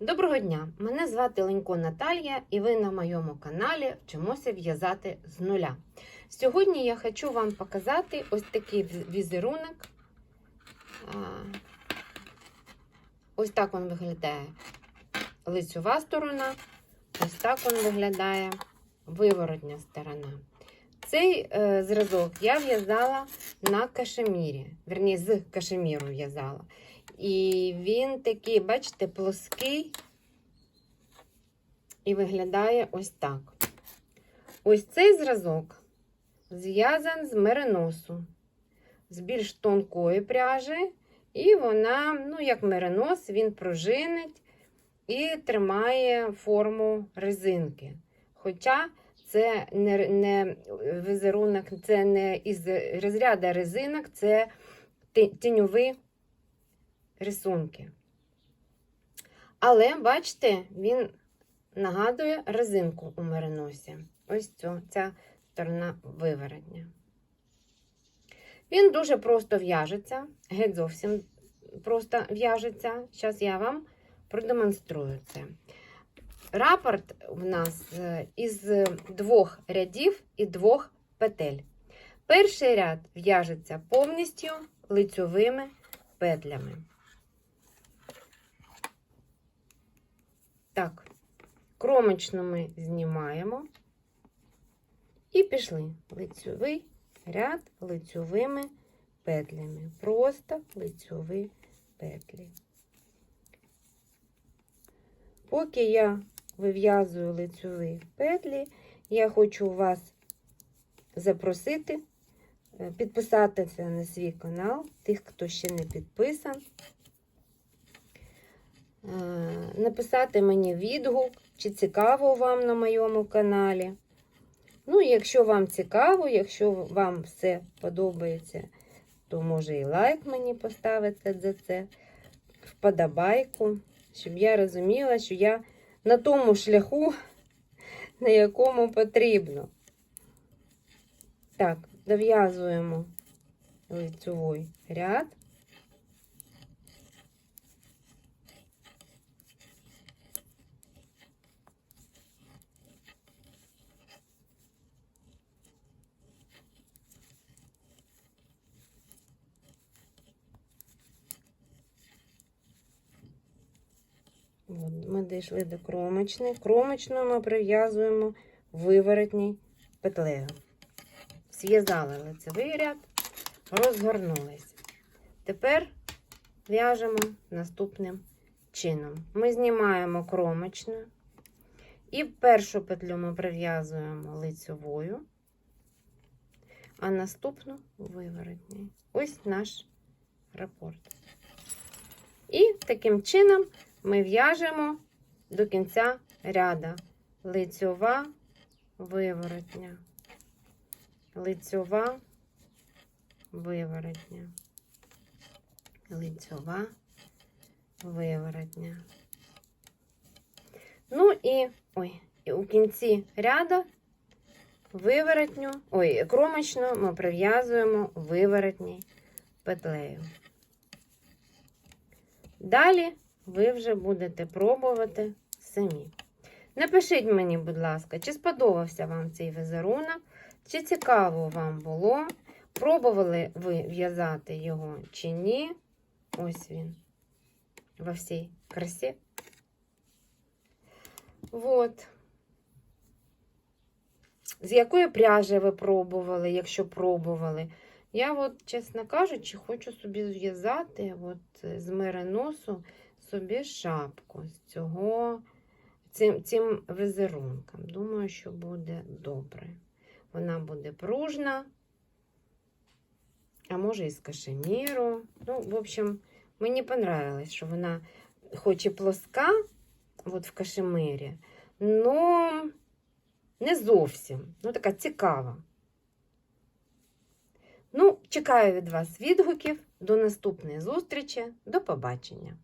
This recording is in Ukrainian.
Доброго дня! Мене звати Ленько Наталія, і ви на моєму каналі вчимося в'язати з нуля. Сьогодні я хочу вам показати ось такий візерунок. Ось так він виглядає лицьова сторона, ось так він виглядає виворотня сторона. Цей е, зразок я в'язала на кашемірі, верні, з кашеміру в'язала. І він такий, бачите, плоский і виглядає ось так. Ось цей зразок зв'язан з мериносу, з більш тонкої пряжі, і вона, ну, як меринос, він пружинить і тримає форму резинки. Хоча це не, не візерунок, це не із розряду резинок, це тіньовий рисунки. Але, бачите, він нагадує резинку у мериносі. Ось цю, ця сторона виворотня. Він дуже просто в'яжеться, геть зовсім просто в'яжеться. Зараз я вам продемонструю це. Рапорт в нас е, із двох рядів і двох петель. Перший ряд в'яжеться повністю лицьовими петлями. Так, кромочну ми знімаємо і пішли лицьовий ряд лицьовими петлями. Просто лицьові петлі. Поки я вив'язую лицьові петлі, я хочу вас запросити е, підписатися на свій канал, тих, хто ще не підписан. Е, Написати мені відгук, чи цікаво вам на моєму каналі. Ну, якщо вам цікаво, якщо вам все подобається, то може і лайк мені поставити за це, вподобайку, щоб я розуміла, що я на тому шляху, на якому потрібно. Так, дов'язуємо лицевий ряд. От, ми дійшли до кромочної. Кромочну ми прив'язуємо виворотній петлею. Зв'язали лицевий ряд, розгорнулись. Тепер в'яжемо наступним чином. Ми знімаємо кромочну і першу петлю ми прив'язуємо лицевою, а наступну виворотній. Ось наш рапорт. І таким чином ми в'яжемо до кінця ряда лицьова виворотня, лицьова виворотня, лицьова виворотня. Ну і, ой, і у кінці ряда виворотню, ой, кромочну ми прив'язуємо виворотній петлею. Далі ви вже будете пробувати самі. Напишіть мені, будь ласка, чи сподобався вам цей візерунок, чи цікаво вам було, пробували ви в'язати його чи ні. Ось він во всій красі. Вот. З якої пряжі ви пробували, якщо пробували? Я, от, чесно кажучи, хочу собі зв'язати от, з мериносу собі шапку з цього, цим, цим візерунком. Думаю, що буде добре. Вона буде пружна, а може і з кашеміру. Ну, в общем, мені понравилось, що вона хоч і плоска, от в кашемирі, но не зовсім. Ну, така цікава. Ну, чекаю від вас відгуків. До наступної зустрічі. До побачення!